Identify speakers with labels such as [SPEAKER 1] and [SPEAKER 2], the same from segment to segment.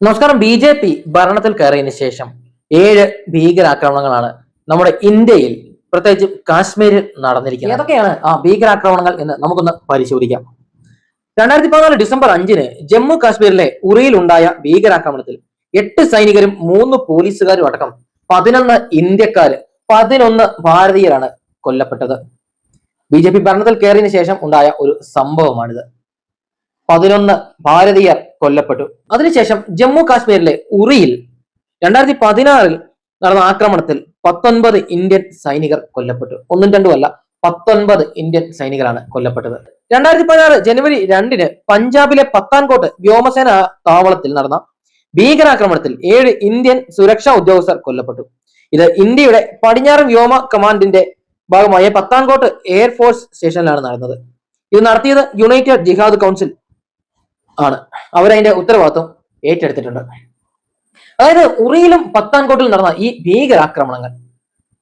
[SPEAKER 1] നമസ്കാരം. B J P ഭരണത്തിൽ കയറിയതിനു ശേഷം ഏഴ് ഭീകരാക്രമണങ്ങളാണ് നമ്മുടെ ഇന്ത്യയിൽ പ്രത്യേകിച്ച് കാശ്മീരിൽ നടന്നിരിക്കുന്നത്. ഏതൊക്കെയാണ് ആ ഭീകരാക്രമണങ്ങൾ എന്ന് നമുക്കൊന്ന് പരിശോധിക്കാം. രണ്ടായിരത്തി പതിനാല് ഡിസംബർ അഞ്ചിന് ജമ്മു കാശ്മീരിലെ ഉറിയിൽ ഉണ്ടായ ഭീകരാക്രമണത്തിൽ എട്ട് സൈനികരും മൂന്ന് പോലീസുകാരും അടക്കം പതിനൊന്ന് ഇന്ത്യക്കാര് പതിനൊന്ന് ഭാരതീയരാണ് കൊല്ലപ്പെട്ടത്. ബി ജെ പി ഭരണത്തിൽ കയറിയതിനു ശേഷം ഉണ്ടായ ഒരു സംഭവമാണിത്. പതിനൊന്ന് ഭാരതീയർ കൊല്ലപ്പെട്ടു. അതിനുശേഷം ജമ്മു കാശ്മീരിലെ ഉറിയിൽ രണ്ടായിരത്തി പതിനാറിൽ നടന്ന ആക്രമണത്തിൽ പത്തൊൻപത് ഇന്ത്യൻ സൈനികർ കൊല്ലപ്പെട്ടു. ഒന്നും രണ്ടും അല്ല പത്തൊൻപത് ഇന്ത്യൻ സൈനികരാണ് കൊല്ലപ്പെട്ടത്. രണ്ടായിരത്തി പതിനാറ് ജനുവരി രണ്ടിന് പഞ്ചാബിലെ പത്താൻകോട്ട് വ്യോമസേന താവളത്തിൽ നടന്ന ഭീകരാക്രമണത്തിൽ ഏഴ് ഇന്ത്യൻ സുരക്ഷാ ഉദ്യോഗസ്ഥർ കൊല്ലപ്പെട്ടു. ഇത് ഇന്ത്യയുടെ പടിഞ്ഞാറൻ വ്യോമ കമാൻഡിന്റെ ഭാഗമായ പത്താൻകോട്ട് എയർഫോഴ്സ് സ്റ്റേഷനിലാണ് നടന്നത്. ഇത് നടത്തിയത് യുണൈറ്റഡ് ജിഹാദ് കൗൺസിൽ ആണ്. അവരതിന്റെ ഉത്തരവാദിത്വം ഏറ്റെടുത്തിട്ടുണ്ട്. അതായത് ഉറിയിലും പത്താൻകോട്ടിലും നടന്ന ഈ ഭീകരാക്രമണങ്ങൾ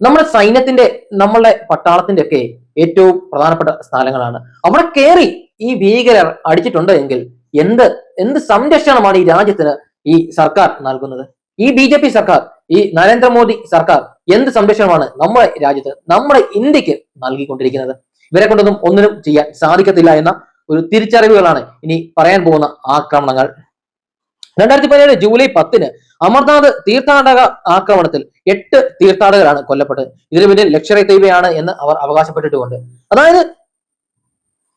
[SPEAKER 1] നമ്മുടെ സൈന്യത്തിന്റെ നമ്മളുടെ പട്ടാളത്തിന്റെ ഒക്കെ ഏറ്റവും പ്രധാനപ്പെട്ട സ്ഥലങ്ങളാണ്. അവിടെ കയറി ഈ ഭീകരർ അടിച്ചിട്ടുണ്ട് എങ്കിൽ എന്ത് എന്ത് സംരക്ഷണമാണ് ഈ രാജ്യത്തിന് ഈ സർക്കാർ നൽകുന്നത്? ഈ ബി സർക്കാർ ഈ നരേന്ദ്രമോദി സർക്കാർ എന്ത് സംരക്ഷണമാണ് നമ്മുടെ രാജ്യത്ത് നമ്മുടെ ഇന്ത്യയ്ക്ക് നൽകിക്കൊണ്ടിരിക്കുന്നത്? ഇവരെ കൊണ്ടൊന്നും ഒന്നിനും ചെയ്യാൻ സാധിക്കത്തില്ല എന്ന ഒരു തിരിച്ചറിവുകളാണ് ഇനി പറയാൻ പോകുന്ന ആക്രമണങ്ങൾ. രണ്ടായിരത്തി പതിനേഴ് ജൂലൈ പത്തിന് അമർനാഥ് തീർത്ഥാടക ആക്രമണത്തിൽ എട്ട് തീർത്ഥാടകരാണ് കൊല്ലപ്പെട്ടത്. ഇതിനു പിന്നിൽ ലക്ഷറി തൈവയാണ് എന്ന് അവർ അവകാശപ്പെട്ടിട്ടുമുണ്ട്. അതായത്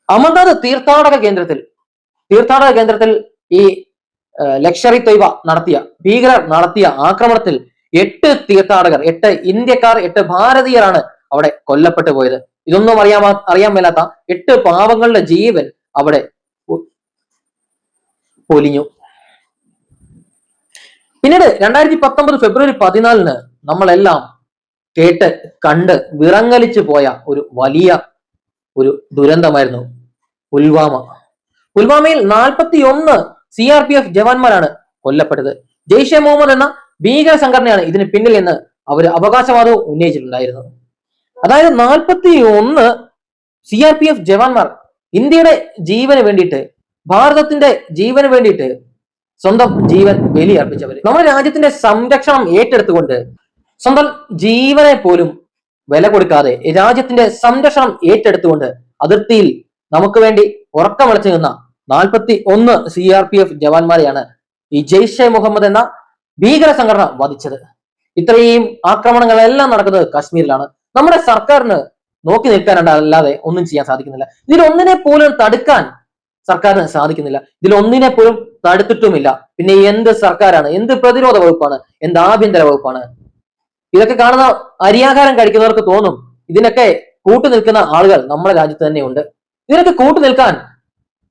[SPEAKER 1] അമർനാഥ് തീർത്ഥാടക കേന്ദ്രത്തിൽ തീർത്ഥാടക കേന്ദ്രത്തിൽ ഈ ലക്ഷറി തൈവ നടത്തിയ ഭീകരർ നടത്തിയ ആക്രമണത്തിൽ എട്ട് തീർത്ഥാടകർ എട്ട് ഇന്ത്യക്കാർ എട്ട് ഭാരതീയരാണ് അവിടെ കൊല്ലപ്പെട്ടു പോയത് ഇതൊന്നും അറിയാമ അറിയാൻ മേലാത്ത എട്ട് പാവങ്ങളുടെ ജീവൻ അവിടെ പൊലിഞ്ഞു പിന്നീട് രണ്ടായിരത്തി പത്തൊമ്പത് ഫെബ്രുവരി പതിനാലിന് നമ്മളെല്ലാം കേട്ട് കണ്ട് വിറങ്ങലിച്ചു പോയ ഒരു വലിയ ഒരു ദുരന്തമായിരുന്നു പുൽവാമ. പുൽവാമയിൽ നാൽപ്പത്തി ഒന്ന് സി ആർ പി എഫ് ജവാന്മാരാണ് കൊല്ലപ്പെട്ടത്. ജെയ്ഷെ മുഹമ്മദ് എന്ന ഭീകര സംഘടനയാണ് ഇതിന് പിന്നിൽ എന്ന് അവർ അവകാശവാദവും ഉന്നയിച്ചിട്ടുണ്ടായിരുന്നത് അതായത് നാൽപ്പത്തി ഒന്ന് സി ആർ പി എഫ് ജവാന്മാർ ഇന്ത്യയുടെ ജീവന് വേണ്ടിയിട്ട് ഭാരതത്തിന്റെ ജീവന് വേണ്ടിയിട്ട് സ്വന്തം ജീവൻ ബലിയർപ്പിച്ചവർ നമ്മുടെ രാജ്യത്തിന്റെ സംരക്ഷണം ഏറ്റെടുത്തുകൊണ്ട് സ്വന്തം ജീവനെ പോലും വില കൊടുക്കാതെ രാജ്യത്തിന്റെ സംരക്ഷണം ഏറ്റെടുത്തുകൊണ്ട് അതിർത്തിയിൽ നമുക്ക് വേണ്ടി ഉറക്കം വിളിച്ചു നിന്ന നാൽപ്പത്തി ഒന്ന് സി ആർ പി എഫ് ജവാന്മാരെയാണ് ഈ ജെയ്ഷെ മുഹമ്മദ് എന്ന ഭീകര സംഘടന വധിച്ചത്. ഇത്രയും ആക്രമണങ്ങളെല്ലാം നടക്കുന്നത് കാശ്മീരിലാണ്. നമ്മുടെ സർക്കാരിന് നോക്കി നിൽക്കാനുണ്ട് അല്ലാതെ ഒന്നും ചെയ്യാൻ സാധിക്കുന്നില്ല. ഇതിൽ ഒന്നിനെ പോലും തടുക്കാൻ സർക്കാരിന് സാധിക്കുന്നില്ല. ഇതിൽ ഒന്നിനെ പോലും തടുത്തിട്ടുമില്ല. പിന്നെ എന്ത് സർക്കാരാണ്? എന്ത് പ്രതിരോധ വകുപ്പാണ്? എന്ത് ആഭ്യന്തര വകുപ്പാണ്? ഇതൊക്കെ കാണുന്ന അരിയാഹാരം കഴിക്കുന്നവർക്ക് തോന്നും ഇതിനൊക്കെ കൂട്ടു നിൽക്കുന്ന ആളുകൾ നമ്മുടെ രാജ്യത്ത് തന്നെ ഉണ്ട് ഇതിനൊക്കെ കൂട്ടു നിൽക്കാൻ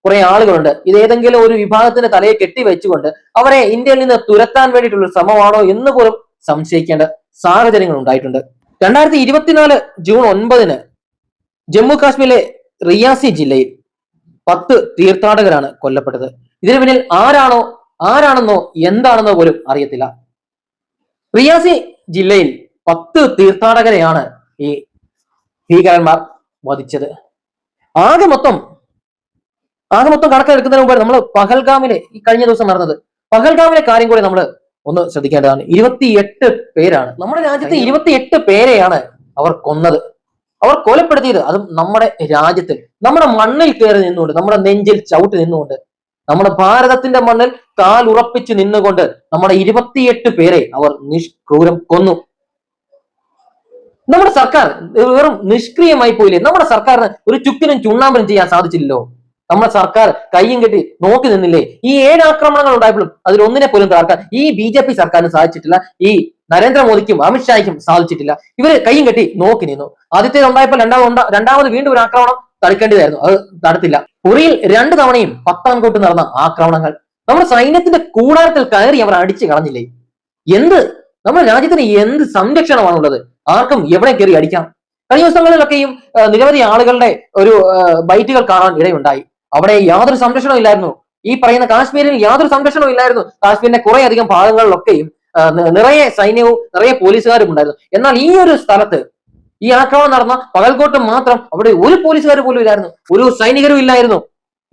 [SPEAKER 1] കുറെ ആളുകളുണ്ട്. ഇത് ഏതെങ്കിലും ഒരു വിഭാഗത്തിന്റെ തലയെ കെട്ടി വെച്ചുകൊണ്ട് അവരെ ഇന്ത്യയിൽ നിന്ന് തുരത്താൻ വേണ്ടിയിട്ടുള്ള ശ്രമമാണോ എന്ന് പോലും സംശയിക്കേണ്ട സാഹചര്യങ്ങൾ ഉണ്ടായിട്ടുണ്ട്. രണ്ടായിരത്തി ഇരുപത്തിനാല് ജൂൺ ഒൻപതിന് ജമ്മു കാശ്മീരിലെ റിയാസി ജില്ലയിൽ പത്ത് തീർത്ഥാടകരാണ് കൊല്ലപ്പെട്ടത്. ഇതിനു പിന്നിൽ ആരാണോ ആരാണെന്നോ എന്താണെന്നോ പോലും അറിയത്തില്ല. റിയാസി ജില്ലയിൽ പത്ത് തീർത്ഥാടകരെയാണ് ഈ ഭീകരന്മാർ വധിച്ചത്. ആകെ മൊത്തം ആകെ മൊത്തം കണക്കെടുക്കുന്നതിന് മുമ്പ് നമ്മൾ പഹൽഗാമിലെ ഈ കഴിഞ്ഞ ദിവസം നടന്നത്. പഹൽഗാമിലെ കാര്യം കൂടി നമ്മൾ ഒന്ന് ശ്രദ്ധിക്കേണ്ടതാണ്. ഇരുപത്തിയെട്ട് പേരാണ്. നമ്മുടെ രാജ്യത്തെ ഇരുപത്തിയെട്ട് പേരെയാണ് അവർ കൊന്നത്. അവർ കൊലപ്പെടുത്തിയത് അതും നമ്മുടെ രാജ്യത്തിൽ നമ്മുടെ മണ്ണിൽ കയറി നിന്നുകൊണ്ട് നമ്മുടെ നെഞ്ചിൽ ചവിട്ടി നിന്നുകൊണ്ട് നമ്മുടെ ഭാരതത്തിന്റെ മണ്ണിൽ കാൽ ഉറപ്പിച്ചു നിന്നുകൊണ്ട് നമ്മുടെ ഇരുപത്തിയെട്ട് പേരെ അവർ നിഷ്ക്രൂരം കൊന്നു. നമ്മുടെ സർക്കാർ വെറും നിഷ്ക്രിയമായി പോയില്ലേ? നമ്മുടെ സർക്കാരിന് ഒരു ചുക്കിനും ചുണ്ണാമ്പനും ചെയ്യാൻ സാധിച്ചില്ലല്ലോ. നമ്മുടെ സർക്കാർ കയ്യും കെട്ടി നോക്കി നിന്നില്ലേ? ഈ ഏഴ് ആക്രമണങ്ങൾ ഉണ്ടായപ്പോഴും അതിൽ ഒന്നിനെ പോലും തകർക്കാൻ ഈ ബി ജെ പി സർക്കാരിന് സാധിച്ചിട്ടില്ല. ഈ നരേന്ദ്രമോദിക്കും അമിത്ഷായ്ക്കും സാധിച്ചിട്ടില്ല. ഇവർ കയ്യും കെട്ടി നോക്കി നിന്നു. ആദ്യത്തേത് ഉണ്ടായപ്പോൾ രണ്ടാമത് രണ്ടാമത് വീണ്ടും ഒരു ആക്രമണം തടുക്കേണ്ടതായിരുന്നു അത് നടത്തില്ല. ഉറിയിൽ രണ്ടു തവണയും പത്താൻകോട്ട് നടന്ന ആക്രമണങ്ങൾ. നമ്മുടെ സൈന്യത്തിന്റെ കൂടാരത്തിൽ കയറി അവർ അടിച്ചു കളഞ്ഞില്ലേ? എന്ത്? നമ്മുടെ രാജ്യത്തിന് എന്ത് സംരക്ഷണമാണുള്ളത്? ആർക്കും എവിടെ കയറി അടിക്കാം? കഴിഞ്ഞ ദിവസങ്ങളിലൊക്കെയും നിരവധി ആളുകളുടെ ഒരു ബൈറ്റുകൾ കാണാൻ ഇടയുണ്ടായി. അവിടെ യാതൊരു സംരക്ഷണവും ഇല്ലായിരുന്നു. ഈ പറയുന്ന കാശ്മീരിൽ യാതൊരു സംരക്ഷണവും ഇല്ലായിരുന്നു. കാശ്മീരിന്റെ കുറെ അധികം ഭാഗങ്ങളിലൊക്കെയും നിറയെ സൈന്യവും നിറയെ പോലീസുകാരും ഉണ്ടായിരുന്നു. എന്നാൽ ഈ ഒരു സ്ഥലത്ത് ഈ ആക്രമണം നടന്ന പകൽക്കോട്ട് മാത്രം അവിടെ ഒരു പോലീസുകാർ പോലും ഇല്ലായിരുന്നു. ഒരു സൈനികരും ഇല്ലായിരുന്നു.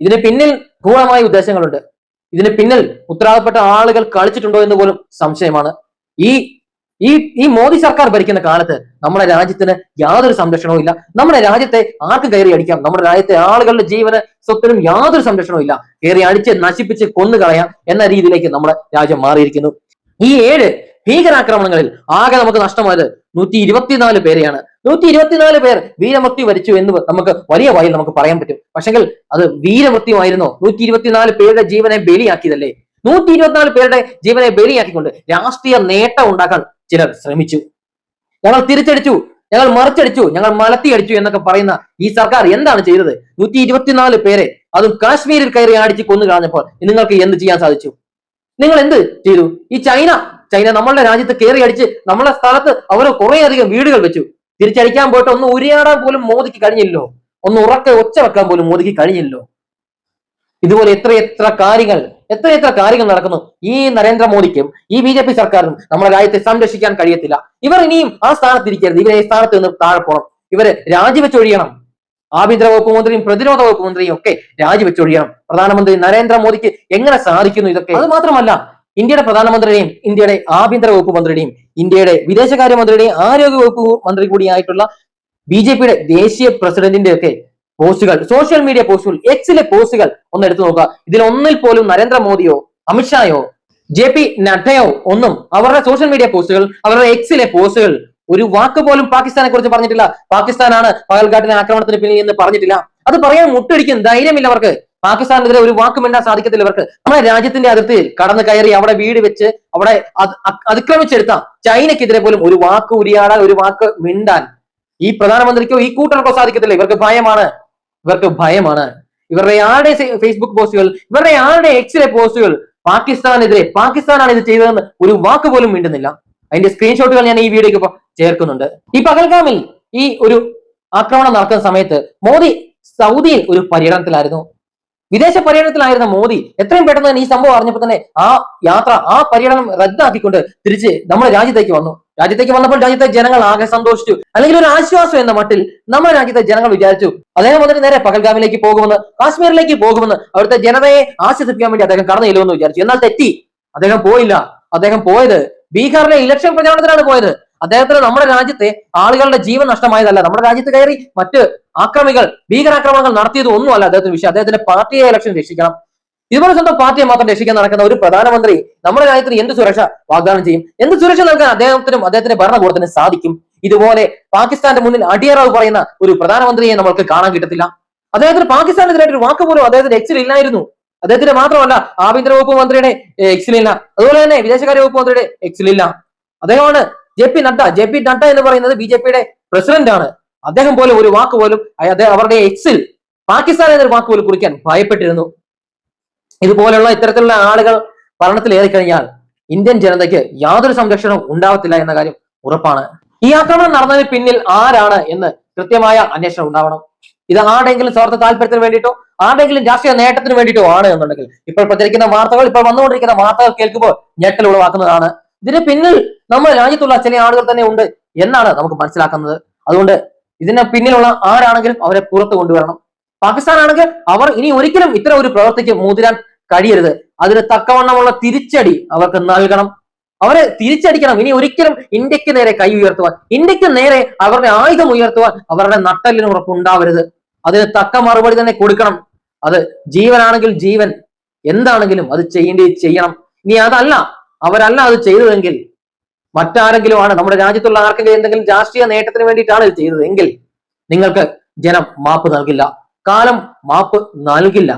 [SPEAKER 1] ഇതിന് പിന്നിൽ ഗൂഢമായ ഉദ്ദേശങ്ങളുണ്ട്. ഇതിന് പിന്നിൽ ഉത്തരവാദപ്പെട്ട ആളുകൾ കളിച്ചിട്ടുണ്ടോ എന്ന് പോലും സംശയമാണ്. ഈ ഈ ഈ മോദി സർക്കാർ ഭരിക്കുന്ന കാലത്ത് നമ്മുടെ രാജ്യത്തിന് യാതൊരു സംരക്ഷണവും ഇല്ല. നമ്മുടെ രാജ്യത്തെ ആർക്ക് കയറി അടിക്കാം. നമ്മുടെ രാജ്യത്തെ ആളുകളുടെ ജീവന് സ്വത്തിനും യാതൊരു സംരക്ഷണവും ഇല്ല. കയറി അടിച്ച് നശിപ്പിച്ച് കൊന്നുകളയാം എന്ന രീതിയിലേക്ക് നമ്മുടെ രാജ്യം മാറിയിരിക്കുന്നു. ഈ ഏഴ് ഭീകരാക്രമണങ്ങളിൽ ആകെ നമുക്ക് നഷ്ടമായത് നൂറ്റി ഇരുപത്തിനാല് പേരെയാണ്. നൂറ്റി ഇരുപത്തിനാല് പേർ വീരമൃത്യു വരിച്ചു എന്ന് നമുക്ക് വലിയ വായിൽ നമുക്ക് പറയാൻ പറ്റും. പക്ഷെങ്കിൽ അത് വീരമൃത്യുമായിരുന്നോ നൂറ്റി ഇരുപത്തിനാല് പേരുടെ ജീവനെ ബലിയാക്കിയതല്ലേ? നൂറ്റി ഇരുപത്തിനാല് പേരുടെ ജീവനെ ബലിയാക്കിക്കൊണ്ട് രാഷ്ട്രീയ നേട്ടം ഉണ്ടാക്കാൻ ചിലർ ശ്രമിച്ചു. ഞങ്ങൾ തിരിച്ചടിച്ചു. ഞങ്ങൾ മറിച്ചടിച്ചു. ഞങ്ങൾ മലത്തിയടിച്ചു എന്നൊക്കെ പറയുന്ന ഈ സർക്കാർ എന്താണ് ചെയ്തത്? നൂറ്റി ഇരുപത്തിനാല് പേരെ അതും കാശ്മീരിൽ കയറി അടിച്ച് കൊന്നു കളഞ്ഞപ്പോൾ നിങ്ങൾക്ക് എന്ത് ചെയ്യാൻ സാധിച്ചു? നിങ്ങൾ എന്ത് ചെയ്തു? ഈ ചൈന ചൈന നമ്മളുടെ രാജ്യത്ത് കയറി അടിച്ച് നമ്മളെ സ്ഥലത്ത് അവർ കുറേയധികം വീടുകൾ വെച്ചു. തിരിച്ചടിക്കാൻ പോയിട്ട് ഒന്ന് ഉരിയാടാൻ പോലും മോദിക്ക് കഴിഞ്ഞില്ലോ ഒന്ന് ഉറക്കെ ഒച്ച വെക്കാൻ പോലും മോദിക്ക് കഴിഞ്ഞില്ലോ ഇതുപോലെ എത്ര എത്ര കാര്യങ്ങൾ എത്ര എത്ര കാര്യങ്ങൾ നടക്കുന്നു? ഈ നരേന്ദ്രമോദിക്കും ഈ ബി ജെ പി സർക്കാരിനും നമ്മുടെ രാജ്യത്തെ സംരക്ഷിക്കാൻ കഴിയത്തില്ല. ഇവർ ഇനിയും ആ സ്ഥാനത്തിരിക്കരുത്. ഇവരെ ഈ സ്ഥാനത്ത് നിന്ന് താഴെ പോകണം ഇവർ രാജിവെച്ചൊഴിയണം. ആഭ്യന്തര വകുപ്പ് മന്ത്രിയും പ്രതിരോധ വകുപ്പ് മന്ത്രിയും ഒക്കെ രാജിവെച്ചൊഴിയണം. പ്രധാനമന്ത്രി നരേന്ദ്രമോദിക്ക് എങ്ങനെ സാധിക്കുന്നു ഇതൊക്കെ? അത് മാത്രമല്ല ഇന്ത്യയുടെ പ്രധാനമന്ത്രിയുടെയും ഇന്ത്യയുടെ ആഭ്യന്തര വകുപ്പ് മന്ത്രിയുടെയും ഇന്ത്യയുടെ വിദേശകാര്യമന്ത്രിയുടെയും ആരോഗ്യ വകുപ്പ് മന്ത്രി കൂടിയായിട്ടുള്ള ബി ജെ പിയുടെ ദേശീയ പ്രസിഡന്റിന്റെ ഒക്കെ പോസ്റ്റുകൾ സോഷ്യൽ മീഡിയ പോസ്റ്റുകൾ എക്സിലെ പോസ്റ്റുകൾ ഒന്ന് എടുത്തു നോക്കുക. ഇതിൽ ഒന്നിൽ പോലും നരേന്ദ്രമോദിയോ അമിത്ഷായോ ജെ പി നഡ്ഡയോ ഒന്നും അവരുടെ സോഷ്യൽ മീഡിയ പോസ്റ്റുകൾ അവരുടെ എക്സിലെ പോസ്റ്റുകൾ ഒരു വാക്ക് പോലും പാകിസ്ഥാനെ കുറിച്ച് പറഞ്ഞിട്ടില്ല. പാകിസ്ഥാനാണ് പകൽഘാട്ടിലെ ആക്രമണത്തിന് പിന്നിൽ എന്ന് പറഞ്ഞിട്ടില്ല. അത് പറയാൻ മുട്ടടിക്കും ധൈര്യമില്ല അവർക്ക്. പാകിസ്ഥാനെതിരെ ഒരു വാക്ക് മിണ്ടാൻ സാധിക്കത്തില്ല ഇവർക്ക് നമ്മുടെ രാജ്യത്തിന്റെ അതിർത്തി കടന്നു കയറി അവിടെ വീട് വെച്ച് അവിടെ അതിക്രമിച്ചെടുത്ത ചൈനയ്ക്കെതിരെ പോലും ഒരു വാക്ക് ഉരിയാടാൻ ഒരു വാക്ക് മിണ്ടാൻ ഈ പ്രധാനമന്ത്രിക്കോ ഈ കൂട്ടർക്കോ സാധിക്കത്തില്ല. ഇവർക്ക് ഭയമാണ്. ഇവർക്ക് ഭയമാണ്. ഇവരുടെ ആരുടെ ഫേസ്ബുക്ക് പോസ്റ്റുകൾ ഇവരുടെ ആരുടെ എക്സിലെ പോസ്റ്റുകൾ പാകിസ്ഥാനെതിരെ പാകിസ്ഥാനാണ് ഇത് ചെയ്തതെന്ന് ഒരു വാക്ക് പോലും മിണ്ടുന്നില്ല. അതിന്റെ സ്ക്രീൻഷോട്ടുകൾ ഞാൻ ഈ വീഡിയോക്ക് ഇപ്പൊ ചേർക്കുന്നുണ്ട്. ഈ പകൽഗാമിൽ ഈ ഒരു ആക്രമണം നടക്കുന്ന സമയത്ത് മോദി സൗദിയിൽ ഒരു പര്യടനത്തിലായിരുന്നു. വിദേശ പര്യടനത്തിലായിരുന്ന മോദി എത്രയും പെട്ടെന്ന് തന്നെ ഈ സംഭവം അറിഞ്ഞപ്പോൾ തന്നെ ആ യാത്ര ആ പര്യടനം റദ്ദാക്കിക്കൊണ്ട് തിരിച്ച് നമ്മുടെ രാജ്യത്തേക്ക് വന്നു. രാജ്യത്തേക്ക് വന്നപ്പോൾ രാജ്യത്തെ ജനങ്ങൾ ആകെ സന്തോഷിച്ചു. അല്ലെങ്കിൽ ഒരു ആശ്വാസം എന്ന മട്ടിൽ നമ്മുടെ രാജ്യത്തെ ജനങ്ങൾ വിചാരിച്ചു അദ്ദേഹം വന്നിട്ട് നേരെ പകൽഗാമിലേക്ക് പോകുമെന്ന് കാശ്മീരിലേക്ക് പോകുമെന്ന് അവിടുത്തെ ജനതയെ ആശ്വസിപ്പിക്കാൻ വേണ്ടി അദ്ദേഹം കടന്നു ചെല്ലുമെന്ന് വിചാരിച്ചു. എന്നാൽ തെറ്റി. അദ്ദേഹം പോയില്ല. അദ്ദേഹം പോയത് ബീഹാറിലെ ഇലക്ഷൻ പ്രചാരണത്തിനാണ് പോയത്. അദ്ദേഹത്തിന് നമ്മുടെ രാജ്യത്തെ ആളുകളുടെ ജീവൻ നഷ്ടമായതല്ല. നമ്മുടെ രാജ്യത്ത് കയറി മറ്റ് ആക്രമികൾ ഭീകരാക്രമണങ്ങൾ നടത്തിയത് ഒന്നുമല്ല അദ്ദേഹത്തിന്റെ വിഷയം. അദ്ദേഹത്തിന്റെ പാർട്ടിയെ ഇലക്ഷൻ രക്ഷിക്കണം. ഇതുപോലെ സ്വന്തം പാർട്ടിയെ മാത്രം രക്ഷിക്കാൻ നടക്കുന്ന ഒരു പ്രധാനമന്ത്രി നമ്മുടെ രാജ്യത്തിന് എന്ത് സുരക്ഷ വാഗ്ദാനം ചെയ്യും? എന്ത് സുരക്ഷ നൽകാൻ അദ്ദേഹത്തിനും അദ്ദേഹത്തിന്റെ ഭരണകൂടത്തിന് സാധിക്കും? ഇതുപോലെ പാകിസ്ഥാന്റെ മുന്നിൽ അടിയറാവ് പറയുന്ന ഒരു പ്രധാനമന്ത്രിയെ നമ്മൾക്ക് കാണാൻ കിട്ടത്തില്ല. അദ്ദേഹത്തിന് പാകിസ്ഥാനെതിരായിട്ട് ഒരു വാക്ക് പോലും അദ്ദേഹത്തിന് എക്സിൽ ഇല്ലായിരുന്നു. അദ്ദേഹത്തിന്റെ മാത്രമല്ല ആഭ്യന്തര വകുപ്പ് മന്ത്രിയുടെ എക്സിലില്ല അതുപോലെ തന്നെ വിദേശകാര്യ വകുപ്പ് മന്ത്രിയുടെ എക്സിലില്ല അദ്ദേഹമാണ് J P Nadda. J P Nadda എന്ന് പറയുന്നത് ബി ജെ പിയുടെ പ്രസിഡന്റ് ആണ്. അദ്ദേഹം പോലും ഒരു വാക്ക് പോലും അവരുടെ എക്സിൽ പാകിസ്ഥാൻ എന്നൊരു വാക്ക് പോലും കുറിക്കാൻ ഭയപ്പെട്ടിരുന്നു. ഇതുപോലുള്ള ഇത്തരത്തിലുള്ള ആളുകൾ ഭരണത്തിൽ ഏറിക്കഴിഞ്ഞാൽ ഇന്ത്യൻ ജനതയ്ക്ക് യാതൊരു സംരക്ഷണവും ഉണ്ടാവത്തില്ല എന്ന കാര്യം ഉറപ്പാണ്. ഈ ആക്രമണം നടന്നതിന് പിന്നിൽ ആരാണ് എന്ന് കൃത്യമായ അന്വേഷണം ഉണ്ടാവണം. ഇത് ആരുടെങ്കിലും സ്വാർത്ഥ താല്പര്യത്തിന് വേണ്ടിയിട്ടോ ആരുടെങ്കിലും രാഷ്ട്രീയ നേട്ടത്തിന് വേണ്ടിയിട്ടോ ആണ് എന്നുണ്ടെങ്കിൽ ഇപ്പോൾ പ്രചരിക്കുന്ന വാർത്തകൾ ഇപ്പോൾ വന്നുകൊണ്ടിരിക്കുന്ന വാർത്തകൾ കേൾക്കുമ്പോൾ ഞെട്ടൽ ഉളവാക്കുന്നതാണ്. ഇതിന് പിന്നിൽ നമ്മുടെ രാജ്യത്തുള്ള ചില ആളുകൾ തന്നെ ഉണ്ട് എന്നാണ് നമുക്ക് മനസ്സിലാക്കുന്നത്. അതുകൊണ്ട് ഇതിന് പിന്നിലുള്ള ആരാണെങ്കിലും അവരെ പുറത്തു കൊണ്ടുവരണം. പാകിസ്ഥാനാണെങ്കിൽ അവർ ഇനി ഒരിക്കലും ഇത്തരം ഒരു പ്രവർത്തിക്ക് മുതിരാൻ കഴിയരുത്. അതിന് തക്കവണ്ണമുള്ള തിരിച്ചടി അവർക്ക് നൽകണം. അവരെ തിരിച്ചടിക്കണം. ഇനി ഒരിക്കലും ഇന്ത്യയ്ക്ക് നേരെ കൈ ഉയർത്തുവാൻ ഇന്ത്യയ്ക്ക് നേരെ അവരുടെ ആയുധം ഉയർത്തുവാൻ അവരുടെ നട്ടലിന് ഉറപ്പുണ്ടാവരുത്. അതിന് തക്ക മറുപടി തന്നെ കൊടുക്കണം. അത് ജീവനാണെങ്കിൽ ജീവൻ എന്താണെങ്കിലും അത് ചെയ്യേണ്ടി ചെയ്യണം. ഇനി അതല്ല അവരല്ല അത് ചെയ്തതെങ്കിൽ മറ്റാരെങ്കിലും ആണ് നമ്മുടെ രാജ്യത്തുള്ള ആർക്കെങ്കിലും എന്തെങ്കിലും രാഷ്ട്രീയ നേട്ടത്തിന് വേണ്ടിയിട്ടാണ് ഇത് ചെയ്തതെങ്കിൽ നിങ്ങൾക്ക് ജനം മാപ്പ് നൽകില്ല. കാലം മാപ്പ് നൽകില്ല.